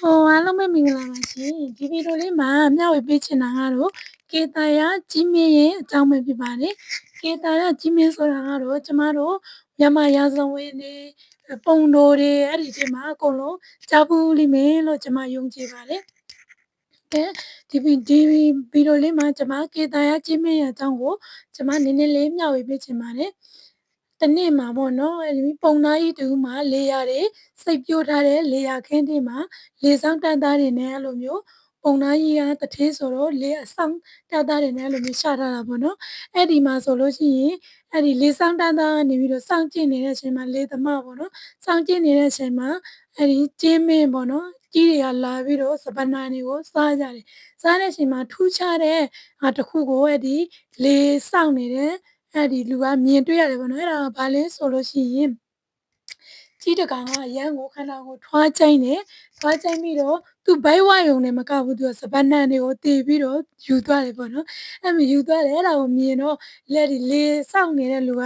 ဟိုအားလုံးပဲမင်္ဂလာပါရှင်ဒီဗီဒီယိုလေးမှာမျှဝေပေးချင်တာကတော့ကေတာယာကြီးမင်းရဲ့အကြောင်းပဲဖြစ်ပါတယ်ကေတာယာကြီးမင်းဆိုတာကတော့ကျမတို့မြန်မာရာဇဝင်တွေပုံတော်တွေအဲ့ဒီထဲမှာအကုန်လုံးကြားဘူးလိမ့်မယ်လို့ကျမယုံကြည်ပါတယ်အဲဒီဗီဒီဗီဒီယိုလေးမှာကျမကေတာယာကြီးမင်းရဲ့အကြောင်းကိုကျမနည်းနည်းလေးမျှဝေပေးချင်ပါတယ် တနေ့မှာပေါ့နော်အဲဒီပုံသားကြီးတူမှာလေယာတွေစိတ်ပြိုးထားတဲ့လေယာခင်းတွေမှာလေဆောင်တန်းသားတွေနဲ့အဲ့လိုမျိုးပုံသားကြီးကတထေးဆိုတော့လေအဆောင်တန်းသားတွေနဲ့အဲ့လိုမျိုးရှာထားတာပေါ့နော်အဲ့ဒီမှာဆိုလို့ရှိရင်အဲ့ဒီလေဆောင်တန်းသားကနေပြီးတော့စောင့်ကြည့်နေတဲ့အချိန်မှာလေသမားပေါ့နော်စောင့်ကြည့်နေတဲ့အချိန်မှာအဲ့ဒီကျင်းမင်းပေါ့နော်ကြီးတွေကလာပြီးတော့စပနာတွေကိုစားကြတယ်စားတဲ့အချိန်မှာထူးခြားတဲ့ဟာတစ်ခုကိုအဲ့ဒီလေစောင့်နေတဲ့ အဲ့ဒီလူကမြင်တွေ့ရတယ်ပေါ့နော်အဲ့ဒါကဘာလဲဆိုလို့ရှိရင် ကြီးတကောင်ကရန်ကိုခန္ဓာကိုထွားချိုင်းတယ်ထွားချိုင်းပြီးတော့သူဘိုက်ဝရုံနဲ့မကဘူးသူကစပနန်တွေကိုတည်ပြီးတော့ယူသွားတယ်ပေါ့နော်အဲ့မယူသွားတယ်အဲ့ဒါကိုမြင်တော့လက်ဒီလေစောင့်နေတဲ့လူက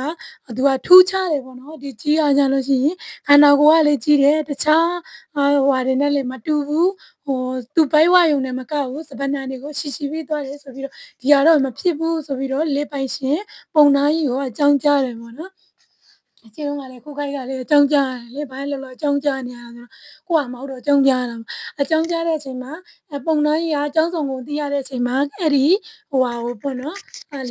သူကထူးခြားတယ်ပေါ့နော်ဒီကြီးအားကြလို့ရှိရင်ခန္ဓာကိုယ်ကလည်းကြီးတယ်တခြားဟိုဟာတွေနဲ့လည်းမတူဘူးဟိုသူဘိုက်ဝရုံနဲ့မကဘူးစပနန်တွေကိုရှီရှီပြီးသွားတယ်ဆိုပြီးတော့ဒီကတော့မဖြစ်ဘူးဆိုပြီးတော့လေပိုင်ရှင်ပုံနာကြီးကိုအကြောင်းကြားတယ်ပေါ့နော် အချင်းကလည်းခုခိုက်ကလည်းအကြောင်းကြားတယ်လေဘာလို့လဲအကြောင်းကြားနေရတာဆိုတော့ကိုကမဟုတ်တော့အကြောင်းကြားတာအကြောင်းကြားတဲ့အချိန်မှာအပုံနှန်းကြီးကအကြောင်းဆောင်ကိုသိရတဲ့အချိန်မှာအဲ့ဒီဟိုဟာဟိုပေါ့နော်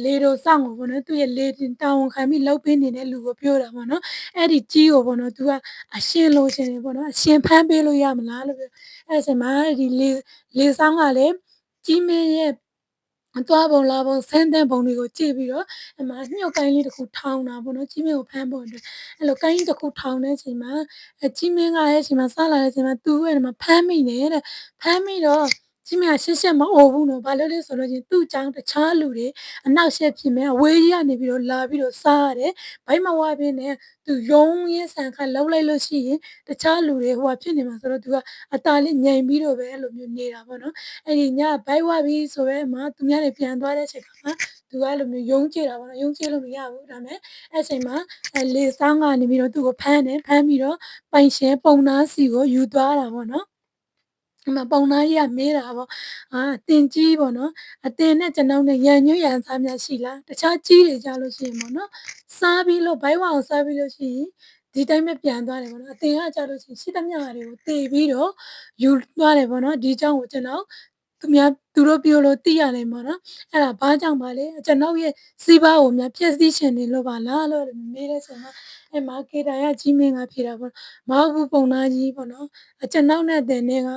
လေတို့စောင့်ကိုပေါ့နော်သူ့ရဲ့လေတောင်းခံပြီးလှုပ်ပေးနေတဲ့လူကိုပြောတာပေါ့နော်အဲ့ဒီကြီးကိုပေါ့နော်သူကအရှင်လို့ရှင်တယ်ပေါ့နော်အရှင်ဖမ်းပေးလို့ရမလားလို့ပြောအဲ့အချိန်မှာဒီလေလေဆောင်ကလည်းကြီးမင်းရဲ့အ သွားပုံလာပုံဆန်းတဲ့ပုံတွေကိုကြည့်ပြီးတော့အမညှို့ကိုင်းလေးတစ်ခုထောင်းတာပေါ့နော်ကြီးမင်းကိုဖမ်းဖို့အတွက်အဲ့လိုကိုင်းတစ်ခုထောင်းတဲ့အချိန်မှာအကြီးမင်းကရဲ့အချိန်မှာစလာတဲ့အချိန်မှာသူ့ရဲ့မှာဖမ်းမိတယ်တဲ့ဖမ်းမိတော့ ကြီးမင်းကရှက်ရှက်မအိုဘူးနော်ဘာလို့လဲဆိုလို့ချင်းသူ့ကြောင့်တခြားလူတွေအနောက်ရှက်ဖြစ်မယ်အဝေးကြီးကနေပြီးတော့လာပြီးတော့စားရတယ်ဘိုက်မဝပြင်းနဲ့သူယုံရင်းဆန်ခတ်လောက်လိုက်လို့ရှိရင်တခြားလူတွေဟိုကဖြစ်နေမှာဆိုတော့သူကအตาလေးညင်ပြီးတော့ပဲအဲ့လိုမျိုးနေတာပေါ့နော်အဲ့ဒီညဘိုက်ဝပြီးဆိုရဲမှာသူများတွေပြန်သွားတဲ့အချိန်မှာသူကအဲ့လိုမျိုးယုံကြည်တာပေါ့နော်ယုံကြည်လို့မရဘူးဒါပေမဲ့အဲ့ချိန်မှာလေဆောင်ကနေပြီးတော့သူ့ကိုဖမ်းတယ်ဖမ်းပြီးတော့ပိုင်ရှင်ပုံနာစီကိုယူသွားတာပေါ့နော် အမပုံသားကြီးကမေးတာပေါ့အာတင်ကြီးပေါ့နော်အတင်နဲ့ကျွန်ုပ်နဲ့ရန်ညွန့်ရန်စားများရှိလားတခြားကြီးတွေကြလို့ရှိရင်ပေါ့နော်စားပြီးလို့ဘိုင်းဝအောင်စားပြီးလို့ရှိရင်ဒီတိုင်းပဲပြန်သွားတယ်ပေါ့နော်အတင်ကကြလို့ရှိရင်ရှိသမျှတွေကိုတေပြီးတော့ယူသွားတယ်ပေါ့နော်ဒီကြောင့်ကိုကျွန်တော်သူများသူတို့ပြောလို့သိရတယ်ပေါ့နော်အဲ့ဒါဘာကြောင့်ပါလဲကျွန်တော်ရဲ့စီးပွားကိုများဖြည့်ဆည်းခြင်းနေလို့ပါလားလို့မေးတဲ့ဆိုတော့အဲ့မှာကေတာရကြီးမင်းကဖြေတာပေါ့မဟုတ်ဘူးပုံသားကြီးပေါ့နော်ကျွန်တော်နဲ့တင်နေက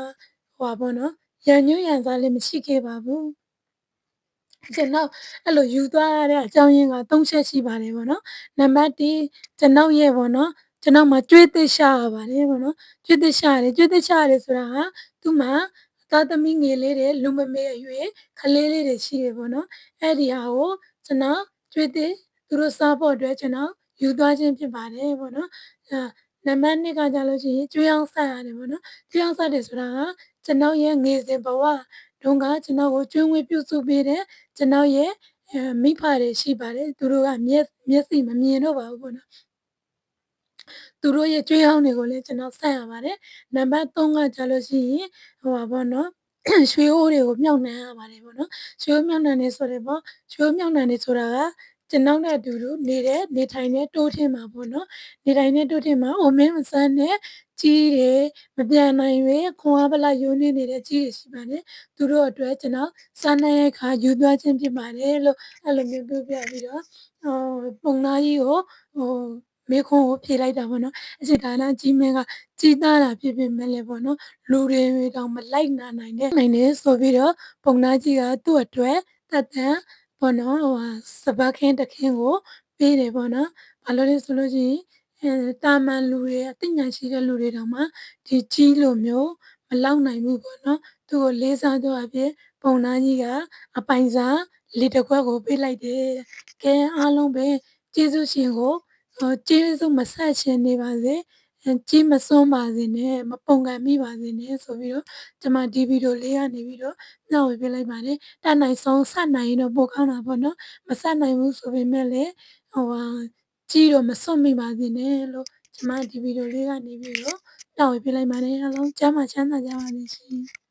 ဟိုပါပေါ့နော်ရန်ညွှန်ရန်စားလည်းမရှိခဲ့ပါဘူးကျွန်တော်အဲ့လိုယူသွားရတဲ့အကြောင်းရင်းက၃ချက်ရှိပါတယ်ပေါ့နော်နံပါတ်1ကျွန်တော်ရဲ့ပေါ့နော်ကျွန်တော်မှာကျွေးသစ်ရှာရပါတယ်ပေါ့နော်ကျွေးသစ်ရှာရတယ်ကျွေးသစ်ရှာရတယ်ဆိုတာကသူ့မှာသားသမီးငယ်လေးတွေလူမမေအရွယ်ခလေးလေးတွေရှိတယ်ပေါ့နော်အဲ့ဒီဟာကိုကျွန်တော်ကျွေးသစ်သူတို့စားဖို့အတွက်ကျွန်တော်ယူသွားခြင်းဖြစ်ပါတယ်ပေါ့နော်အဲ နံပါတ်2ကကြလို့ရှိရင်ကျွေးအောင်ဆက်ရတယ်ပေါ့နော်ကျွေးအောင်ဆက်တယ်ဆိုတာကကျွန်တော်ရဲ့ငယ်စဉ်ဘဝတုန်းကကျွန်တော်ကိုကျွေးငွေပြုစုပေးတဲ့ကျွန်တော်ရဲ့မိဖတွေရှိပါတယ်သူတို့ကမျက်မျက်စိမမြင်တော့ပါဘူးပေါ့နော်သူတို့ရဲ့ကြွေးဟောင်းတွေကိုလည်းကျွန်တော်ဆက်ရပါတယ်နံပါတ်3ကကြလို့ရှိရင်ဟိုပါပေါ့နော်ရွှေအိုးတွေကိုမြှောက်နှံရပါတယ်ပေါ့နော်ရွှေအိုးမြှောက်နှံနေဆိုတယ်ပေါ့ရွှေအိုးမြှောက်နှံနေဆိုတာက ကျွန်တော်နဲ့အတူတူနေတဲ့နေထိုင်တဲ့တိုးထင်းမှာပေါ့နော်နေထိုင်တဲ့တိုးထင်းမှာအိုမင်းမဆန်းနဲ့ကြီးတယ်မပြန်နိုင်ရွေးခွန်အားပလာယိုနေနေတဲ့ကြီးတွေရှိပါတယ်သူတို့အတွက်ကျွန်တော်စားနိုင်ရခါယူသွားခြင်းဖြစ်ပါတယ်လို့အဲ့လိုမျိုးပြောပြပြီးတော့ဟိုပုံနာကြီးကိုဟိုမေခွန်းကိုဖြေလိုက်တာပေါ့နော်အစစ်ဒါနကြီးမင်းကကြီးသားတာဖြစ်ဖြစ်မဲ့လေပေါ့နော်လူတွေတောင်မလိုက်နာနိုင်တဲ့နိုင်နေဆိုပြီးတော့ပုံနာကြီးကသူ့အတွက်တက်တန် ပေါ့နော်ဟိုစပတ်ခင်းတခင်းကိုပေးတယ်ပေါ့နော်ဘာလို့လဲဆိုလို့ရှိရင်အဲတာမန်လူတွေအသိဉာဏ်ရှိတဲ့လူတွေတောင်မှဒီကြီးလိုမျိုးမလောက်နိုင်ဘူးပေါ့နော်သူ့ကိုလေးစားတော့အဖြစ်ပုံနာကြီးကအပိုင်စားလေတကွက်ကိုပေးလိုက်တယ်ကဲအားလုံးပဲကျေးဇူးရှင်ကိုကျေးဇူးမဆက်ရှင်နေပါစေ ကြီးမစွန်းပါစေနဲ့မပုံကံမိပါစေနဲ့ဆိုပြီးတော့ကျွန်မဒီဗီဒီယိုလေးကနေပြီးတော့ညှောက်ဝေပေးလိုက်ပါတယ်တတ်နိုင်ဆုံးဆက်နိုင်ရင်တော့ပိုကောင်းတာပေါ့နော်မဆက်နိုင်ဘူးဆိုပေမဲ့လည်းဟိုဟာကြီးတော့မစွန့်မိပါစေနဲ့လို့ကျွန်မဒီဗီဒီယိုလေးကနေပြီးတော့မျှဝေပေးလိုက်ပါတယ်အားလုံးကျမ်းမာချမ်းသာကြပါစေရှင်